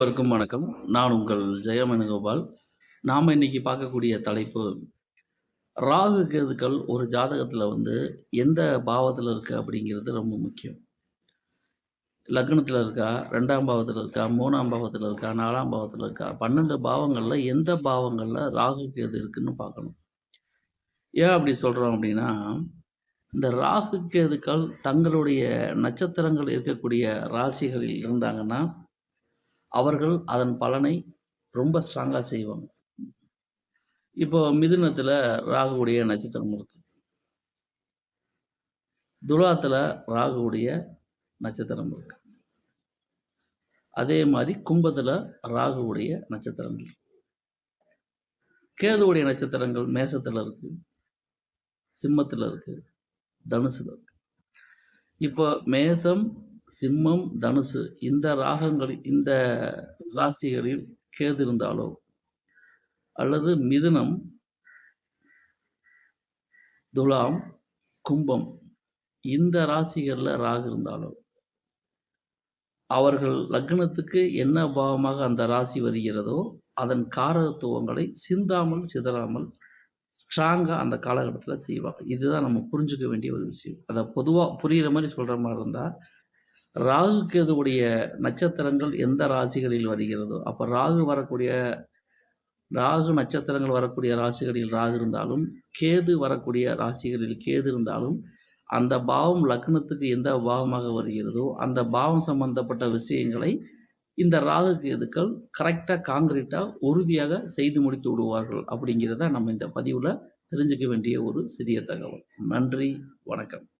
அனைவருக்கும் வணக்கம். நான் உங்கள் ஜெயமனுகோபால் நாம் இன்னைக்கு பார்க்கக்கூடிய தலைப்பு, ராகு, கேதுக்கள் ஒரு ஜாதகத்தில் வந்து எந்த பாவத்தில் இருக்கு அப்படிங்கிறது ரொம்ப முக்கியம். லக்னத்தில் இருக்கா, ரெண்டாம் பாவத்தில் இருக்கா, மூணாம் பாவத்தில் இருக்கா, நாலாம் பாவத்தில் இருக்கா, பன்னெண்டு பாவங்களில் எந்த பாவங்களில் ராகு, கேது இருக்குன்னு பார்க்கணும். ஏன் அப்படி சொல்கிறோம் அப்படின்னா, இந்த ராகு, கேதுக்கள் தங்களுடைய நட்சத்திரங்கள் இருக்கக்கூடிய ராசிகளில் இருந்தாங்கன்னா, அவர்கள் அதன் பலனை ரொம்ப ஸ்ட்ராங்காக செய்வாங்க. இப்போ மிதுனத்தில் ராகுவுடைய நட்சத்திரம் இருக்கு. துலாத்தில் ராகுவுடைய நட்சத்திரம் இருக்கு. அதே மாதிரி கும்பத்தில் ராகுவுடைய நட்சத்திரங்கள். கேதுவுடைய நட்சத்திரங்கள் மேசத்தில் இருக்கு. சிம்மத்தில் இருக்கு. தனுசில் இருக்கு. இப்போ மேசம், சிம்மம், தனுசு இந்த ராகங்களில் இந்த ராசிகளில் கேது இருந்தாலோ, அல்லது மிதுனம் துலாம், கும்பம் இந்த ராசிகளில் ராகு இருந்தாலோ, அவர்கள் லக்னத்துக்கு என்ன பாவமாக அந்த ராசி வருகிறதோ, அதன் காரகத்துவங்களை சிந்தாமல், சிதறாமல் ஸ்ட்ராங்காக அந்த காலகட்டத்தில் செய்வாங்க. இதுதான் நம்ம புரிஞ்சுக்க வேண்டிய ஒரு விஷயம். அதை பொதுவாக புரிகிற மாதிரி சொல்கிற மாதிரி இருந்தால் ராகு, கேதுவுடைய நட்சத்திரங்கள் எந்த ராசிகளில் வருகிறதோ, அப்போ ராகு வரக்கூடிய ராகு நட்சத்திரங்கள் வரக்கூடிய ராசிகளில் ராகு இருந்தாலும், கேது வரக்கூடிய ராசிகளில் கேது இருந்தாலும், அந்த பாவம் லக்னத்துக்கு எந்த பாவமாக வருகிறதோ, அந்த பாவம் சம்பந்தப்பட்ட விஷயங்களை இந்த ராகு, கேதுக்கள் கரெக்டாக காங்கிரீட்டாக உறுதியாக செய்து முடித்து விடுவார்கள். அப்படிங்கிறத நம்ம இந்த பதிவில் தெரிஞ்சுக்க வேண்டிய ஒரு சிறிய தகவல். நன்றி, வணக்கம்.